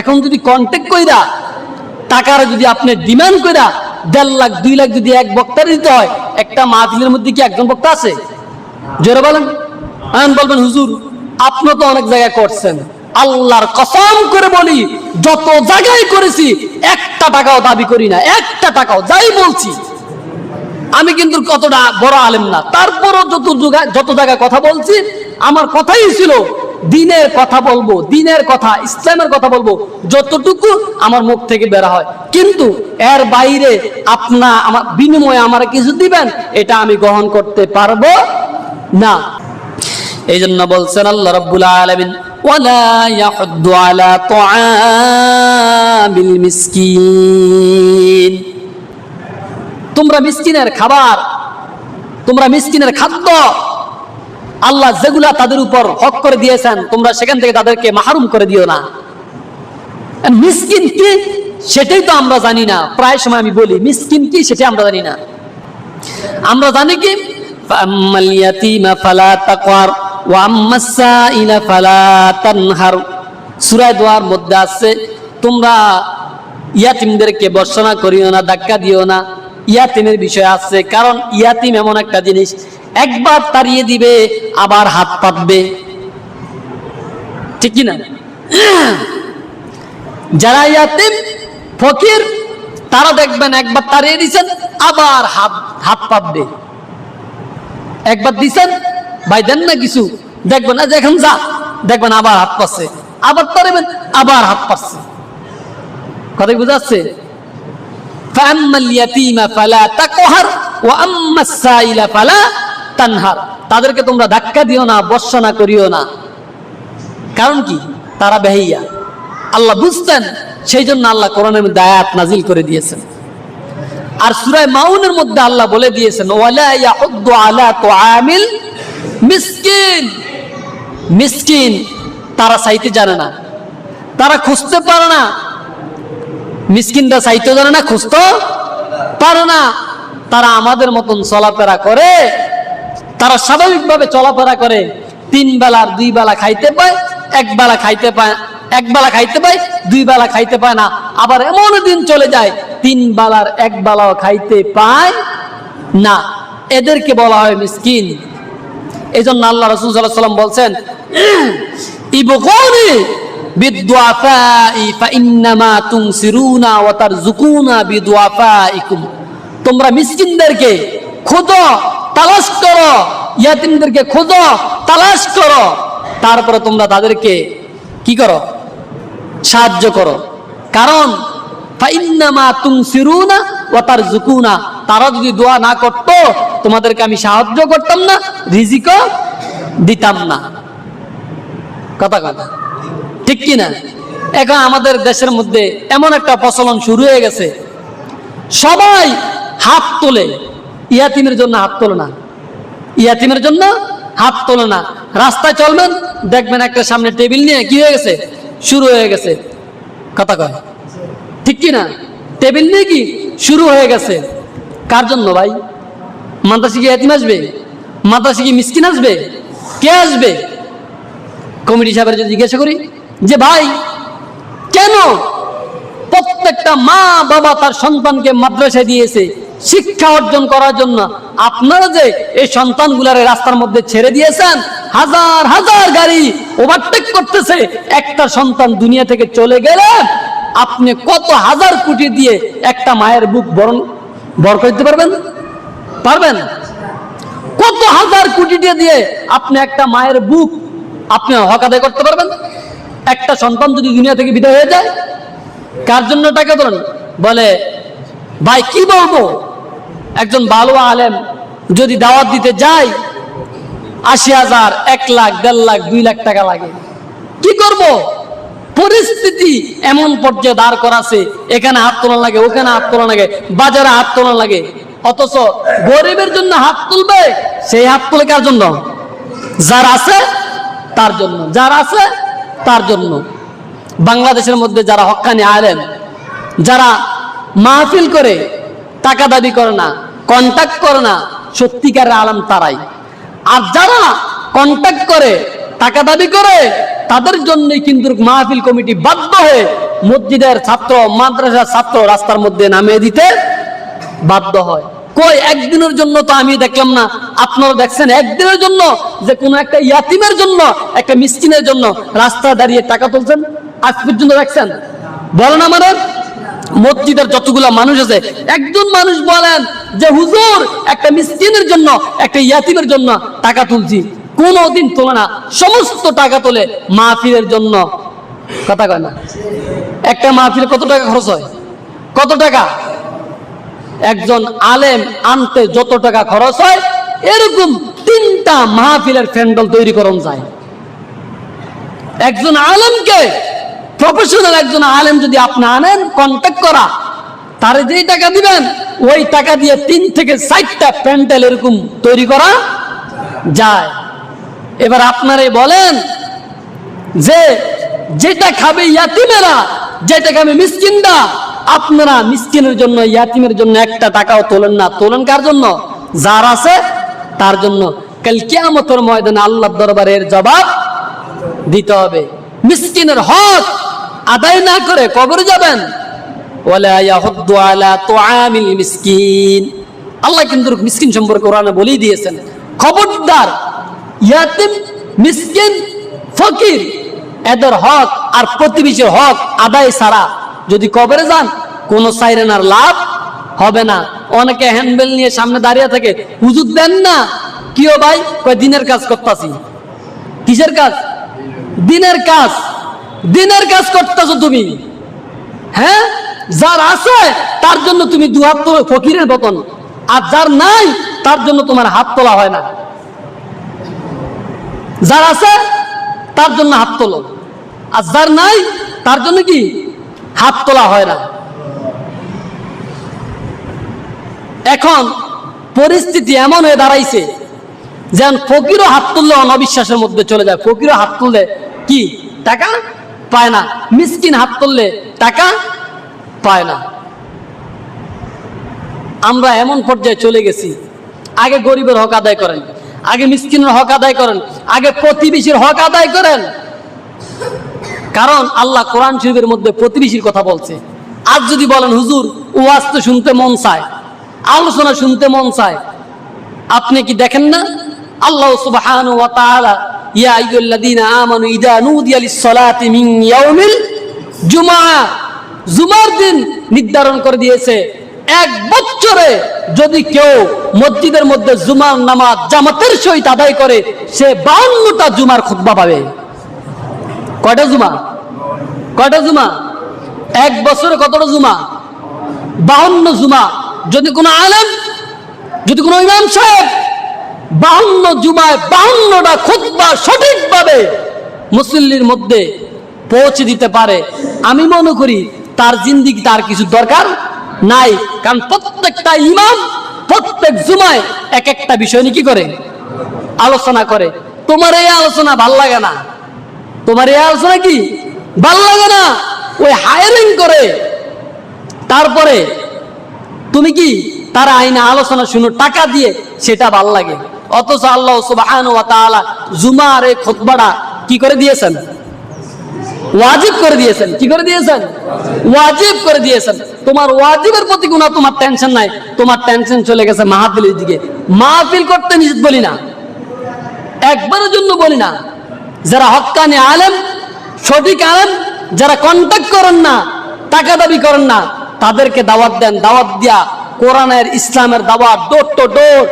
এখন যদি কন্ট্যাক্ট কইরা, টাকার যদি আপনি ডিমান্ড কইরা দেড় লাখ, দুই লাখ যদি এক বক্তার দিতে হয়, একটা মাহফিলের মধ্যে কি একজন বক্তা আছে? জোরে বলেন। আমি বলবেন, হুজুর, আপনি তো অনেক জায়গায় করছেন। আল্লাহর কসম করে বলি, যত জায়গায় করেছি, একটা টাকাও দাবি করি না। একটা টাকাও, যাই বলছি। আমি কিন্তু কতটা বড় আলেম না। তারপরও যত যত জায়গায় কথা বলছি, আমার কথাই ছিল দিনের কথা বলবো দিনের কথা ইসলামের কথা বলবো যতটুকু আমার মুখ থেকে বের হয় কিন্তু এর বাইরে আপনা আমার বিনিময়ে আমার কিছু দিবেন এটা আমি গ্রহণ করতে পারবো না এই জন্য বলছেন আল্লাহ রব্বুল আলমিন ولا يحض على طعام المسكين তোমরা মিসকিনের খাবার তোমরা মিসকিনের খাদ্য আল্লাহ যেগুলা তাদের উপর হক করে দিয়েছেন, তোমরা সেখান থেকে তাদেরকে মাহরুম করে দিও না। মিসকিন কি? সেটাই তো আমরা জানি না। প্রায় সময় আমি বলি, মিসকিন কি সেটাই আমরা জানি না। আমরা জানি কি? সুরায় মধ্যে আছে, তোমরা ইয়াটিমদেরকে বর্ষনা করিও না, ধাক্কা দিও না। ইয়াতিমের বিষয় আছে, কারণ ইয়াতিম এমন একটা জিনিস, একবার তাড়িয়ে দিবে, আবার হাত পাতবে। ঠিক না যারা ইয়াতিম, ফকির, তারা দেখবেন একবার তাড়িয়ে দিছেন, আবার হাত হাত পাতবে। একবার দিছেন, ভাই দেন না কিছু, দেখবেন না এখন যা, দেখবেন আবার হাত পাচ্ছে আবার তাড়াবেন, আবার হাত পাচ্ছে কথা বুঝাচ্ছে তাদেরকে তোমরা ধাক্কা দিও না বর্ষনা করিও না। কারণ কি? তারা বেহাইয়া আল্লাহ বুঝতেন সেই জন্য আল্লাহ কোরআনের মধ্যে আয়াত নাজিল করে দিয়েছেন। আর সুরায় মাউনের মধ্যে আল্লাহ বলে দিয়েছেন মিসকিন। মিসকিন, তারা চাইতে জানে না। তারা খুঁজতে পারে না মিসকিনরা চাইতে জানে না, খুঁজতে পারে না। তারা আমাদের মতন চলাফেরা করে, তারা স্বাভাবিকভাবে চলাফেরা করে। তিন বেলার দুই বেলা খাইতে পায়, এক বেলা খাইতে পায়, এক বেলা খাইতে পায়, দুই বেলা খাইতে পায় না। আবার এমন দিন চলে যায়, তিন বেলার এক বেলাও খাইতে পায় না। এদেরকে বলা হয় মিসকিন। এই জন্য আল্লাহ রসুল সাল্লাম বলছেন, ইবগনি তোমরা মিসকিনদেরকে খোঁজো তালাশ করো, ইয়াতিমদেরকে খোঁজো তালাশ করো। তারপরে তোমরা তাদেরকে কি করো? সাহায্য করো। কারণ তারা যদি দোয়া না করতো, তোমাদেরকে আমি সাহায্য করতাম না, রিজিকও দিতাম না। কথা কথা ঠিক কি না এখন আমাদের দেশের মধ্যে এমন একটা প্রচলন শুরু হয়ে গেছে। সবাই হাত তোলে। ইয়াতিমের জন্য হাত তোলে না। ইয়াতিমের জন্য হাত তোলে না। রাস্তায় চলবেন, দেখবেন একটা সামনে টেবিল নিয়ে কি হয়ে গেছে? শুরু হয়ে গেছে। কথা কয়। ঠিক কি না টেবিল নিয়ে কি শুরু হয়ে গেছে? কার জন্য ভাই? মাদ্রাসে কি ইয়াতিম আসবে? মাদ্রাসে কি মিসকিন আসবে? কে আসবে? কমিটি সাহেবের যদি জিজ্ঞাসা করি যে ভাই, কেন প্রত্যেকটা মা বাবা তার সন্তানকে মাদ্রাসায় দিয়েছে? শিক্ষা অর্জন করার জন্য। আপনারা যে এই সন্তানগুলার রাস্তার মধ্যে ছেড়ে দিয়েছেন, হাজার হাজার গাড়ি ওভারটেক করতেছে, একটা সন্তান দুনিয়া থেকে চলে গেলে আপনি কত হাজার কোটি দিয়ে একটা মায়ের বুক বরণ, বর করতে পারবেন? পারবেন? কত হাজার কোটি দিয়ে আপনি একটা মায়ের বুক আপনি হক আদায় করতে পারবেন? একটা সন্তান যদি দুনিয়া থেকে বিদায় হয়ে যায়, কার জন্য টাকা ধরেন? বলে, ভাই, কি বলব? একজন ভালো আলেম যদি দাওয়াত দিতে যায়, আশি হাজার, এক লাখ, দেড় লাখ, দুই লাখ টাকা লাগে। কি করব? পরিস্থিতি এমন পর্যায়ে দাঁড় করাছে, এখানে হাত তোলা লাগে, ওখানে হাত তোলা লাগে, বাজারে হাত তোলা লাগে। অথচ গরিবের জন্য হাত তুলবে, সেই হাত তুলে কার জন্য? যার আছে, তার জন্য। যার আছে তার জন্য। বাংলাদেশের মধ্যে যারা হক্কানি আলেম, যারা মাহফিল করে, টাকা দাবি করে না কন্ট্যাক্ট করে না, সত্যিকারের আলম তারাই। আর যারা কন্ট্যাক্ট করে, টাকা দাবি করে, তাদের জন্যই কিন্তু মাহফিল কমিটি বাধ্য হয়ে মসজিদের ছাত্র, মাদ্রাসার ছাত্র রাস্তার মধ্যে নামিয়ে দিতে বাধ্য হয়। কই, একদিনের জন্য তো আমি দেখলাম না। আপনারা দেখছেন, একদিনের জন্য, যে কোনো একটা ইয়াতিমের জন্য, একটা মিসকিনের জন্য রাস্তা দাঁড়িয়ে টাকা তুলছেন? আজ পর্যন্ত দেখছেন? বলেন আমাদের, মসজিদের যতগুলা মানুষ আছে, একজন মানুষ বলেন যে, হুজুর, একটা মিসকিনের জন্য, একটা ইয়াতিমের জন্য টাকা তুলছি। কোনোদিন তোলে না। সমস্ত টাকা তোলে মাহফিলের জন্য। কথা কয় না? একটা মাহফিলে কত টাকা খরচ হয়? কত টাকা? একজন আলেম আনতে যত টাকা খরচ হয়, এরকম তিনটা মাহফিলের প্যান্ডেল তৈরি করুন যায়। একজন আলেমকে প্রফেশনাল একজন আলেম যদি আপনি আনেন কন্ট্যাক্ট করা, তারে যেই টাকা দিবেন, ওই টাকা দিয়ে তিন থেকে ষাটটা প্যান্ডেল এরকম তৈরি করা যায়। এবার আপনারে বলেন যে, যেটা খাবে ইয়াতিমেরা, যেটা খাবে মিসকিনরা আপনারা মিসকিনের জন্য, ইয়াতিমের জন্য একটা টাকাও তোলেন না। তোলেন কার জন্য? যার আছে, তার জন্য। কাল কিয়ামতের ময়দানে আল্লাহর দরবারের জবাব দিতে হবে। মিসকিনের হক আদায় না করে কবরে যাবেন। মিসকিন। আল্লাহ কিন্তু মিসকিন সম্পর্কে কোরআনে বলেই দিয়েছেন। খবরদার, ইয়াতিম, মিসকিন, ফকির, এদের হক আর প্রতিবেশীর হক আদায় ছাড়া যদি কবরে যান, কোন সাইরেনার লাভ হবে না। অনেকে হ্যান্ডবেল নিয়ে সামনে দাঁড়িয়ে থাকে, হুজুর, দেন না। কিও ভাই? কয়, দিনের কাজ করতাছি। কিসের কাজ? দিনের কাজ। দিনের কাজ করতেছো তুমি? হ্যাঁ? যার আছে, তার জন্য তুমি দু হাত তোলো ফকিরের বেতন। আর যার নাই, তার জন্য তোমার হাত তোলা হয় না। যার আছে, তার জন্য হাত তোলো। আর যার নাই, তার জন্য কি? হাত তোলা হয় না। এখন পরিস্থিতি এমন হয়ে দাঁড়াইছে, যেন ফকিরও হাত তুললে অনবিশ্বাসের মধ্যে চলে যায়। ফকিরও হাত তুললে কি? টাকা পায় না। মিসকিন হাত তুললে টাকা পায় না। আমরা এমন পর্যায়ে চলে গেছি। আগে গরিবের হক আদায় করেন, আগে মিসকিনের হক আদায় করেন, আগে প্রতিবেশীর হক আদায় করেন। কারণ আল্লাহ কোরআন শরীফের মধ্যে প্রতিবেশীর কথা বলছে। আজ যদি বলেন, হুজুর, ওয়াজ তো শুনতে মন চায়, আলোচনা শুনতে মন চায়, আপনি কি দেখেন না? আল্লাহ সুবহানাহু ওয়া তাআলা, ইয়া আইয়ুহাল্লাযীনা আমানু ইযা নুদিয়া লিস-সালাতি মিন ইয়াউমিল জুমআ। জুমার দিন নির্ধারণ করে দিয়েছে, এক বছরে যদি কেউ মসজিদের মধ্যে জুমার নামাজ জামাতের সহিত আদায় করে, সে বাউন্নটা জুমার খুতবা পাবে। কয়টা জুমা? কয়টা জুমা? এক বছরে কতটা জুমা? বাউন্ন জুমা। যদি কোনো আলেম, যদি কোনো ইমাম সাহেব বাহান্ন জুমায় বাউন্নটা খুতবা সঠিকভাবে মুসল্লির মধ্যে পৌঁছে দিতে পারে, আমি মনে করি তার জিন্দিগি তার কিছু দরকার নাই। কারণ প্রত্যেকটা ইমাম প্রত্যেক জুমায় এক একটা বিষয় নিয়ে কি করে? আলোচনা করে। তোমার এই আলোচনা ভালো লাগে না? তোমার এই আলোচনা কি? ভালো লাগে না? ওই হায়ারিং করে। তারপরে তুমি কি? তার আইনে আলোচনা শুনো, টাকা দিয়ে, সেটা ভালো লাগে। অথচ আল্লাহ সুবহান জুমার এই কি করে দিয়েছেন? ওয়াজিব করে দিয়েছেন। কি করে দিয়েছেন? ওয়াজিব করে দিয়েছেন। তোমার ওয়াজিবের প্রতি কোনো তোমার টেনশন নাই। তোমার টেনশন চলে গেছে মাহফিলের দিকে। মাহফিল করতে নিষেধ বলি না। একবারের জন্য বলি না। যারা হক্কানি আলেম, সঠিক আলেম, যারা কন্ট্যাক্ট করেন না, টাকা দাবি করেন না, তাদেরকে দাওয়াত দেন। দাওয়াত দিয়া কোরআনের, ইসলামের দাওয়াত ডোর টু ডোর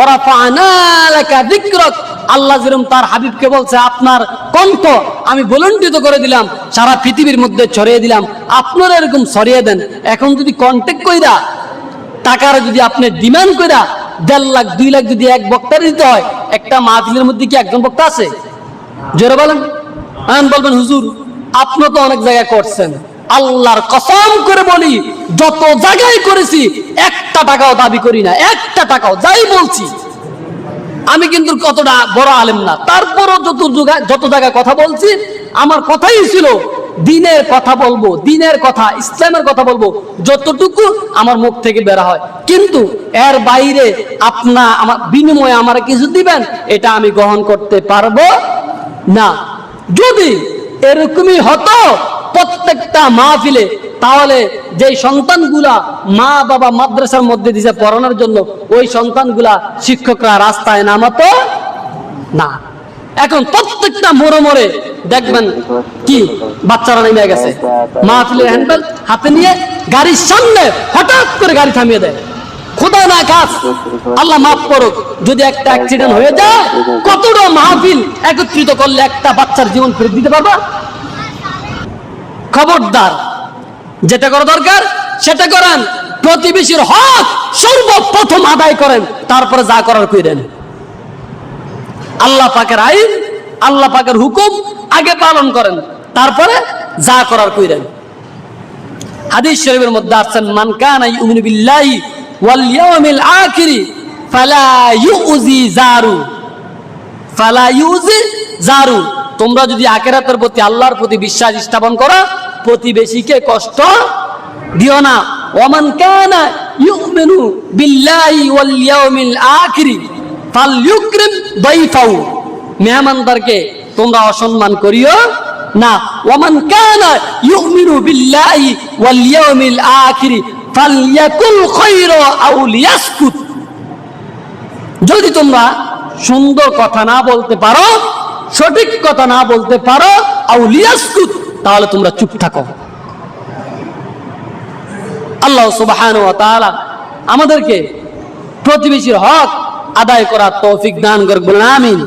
ওরা ফানালাকা যিকরক আল্লাহ যেরকম তার হাবিবকে বলছে, আপনার কণ্ঠ আমি ভলন্টিত করে দিলাম, সারা পৃথিবীর মধ্যে ছড়িয়ে দিলাম। আপনারা এরকম ছড়িয়ে দেন। এখন যদি কন্ট্যাক্ট কইরা, টাকার যদি আপনি ডিমান্ড কইরা, দেড় লাখ, দুই লাখ যদি এক বক্তার দিতে হয়, একটা মাহফিলের মধ্যে কি একজন বক্তা আছে? জোরে বলেন। হ্যাঁ বলবেন, হুজুর, আপনি তো অনেক জায়গায় করছেন। আল্লাহর কসম করে বলি, যত জায়গায় করেছি, একটা টাকাও দাবি করি না। একটা টাকাও, যাই বলছি। আমি কিন্তু কতটা বড় আলেম না। তারপরও যত যত জায়গায় কথা বলছি, আমার কথাই ছিল, দিনের কথা বলব, দিনের কথা, ইসলামের কথা বলব, যতটুকু আমার মুখ থেকে বেরা হয়। কিন্তু এর বাইরে আপনা, আমার বিনিময়ে আমার কিছু দিবেন, এটা আমি গ্রহণ করতে পারব না। যদি এরকমই হতো, প্রত্যেকটা মাহফিলে, তাহলে যে সন্তানগুলা মা বাবা মাদ্রাসার মধ্যে দিছে পড়ানোর জন্য, ওই সন্তানগুলা শিক্ষকরা রাস্তায় নামাতো না। এখন প্রত্যেকটা মোড়ে মোড়ে দেখবেন কি, বাচ্চারা নেমে গেছে। মাহফিলের হ্যান্ডেল হাতে নিয়ে গাড়ির সামনে হঠাৎ করে গাড়ি থামিয়ে দেয়। খোদা না কাজ আল্লাহ মাফ করুক যদি একটা অ্যাক্সিডেন্ট হয়ে যায়, কতটা মাহফিল একত্রিত করলে একটা বাচ্চার জীবন ফেরত দিতে পারবা? খবরদার, যেটা করা দরকার, সেটা করেন। প্রতিবেশীর হক সর্বপ্রথম আদায় করেন। তারপরে যা করার করেন আল্লাহ পাকের আইন, আল্লাহ পাকের হুকুম আগে পালন করেন। তারপরে যা করার কইরেন হাদিস শরীফের মধ্যে আসছেন, মান কানা ইউমিনু বিল্লাহি ওয়াল আখিরি ফালা ইউজি জারু ফালা ইউজি জারু তোমরা যদি আখিরাতের প্রতি আল্লাহর প্রতি বিশ্বাস স্থাপন করো, প্রতিবেশীকে কষ্ট দিও না। ওমান কানা ইউমিনু বিল্লাহি ওয়াল ইয়াউমিল আখিরি ফালইউকরিম দাইফাহু। মেহমানদারকে তোমরা অসম্মান করিও না ওমান কানা ইউমিনু বিল্লাহি ওয়াল ইয়াউমিল আখিরি ফালইয়াকুল খায়রা আও লিয়াসকুত। যদি তোমরা সুন্দর কথা না বলতে পারো, সঠিক কথা না বলতে পারো আউলিয়াসকুত তাহলে তোমরা চুপ থাকো। আল্লাহ সুবহান ওয়া তাআলা আমাদেরকে প্রতিবেশীর হক আদায় করার তৌফিক দান করবেন আমিন।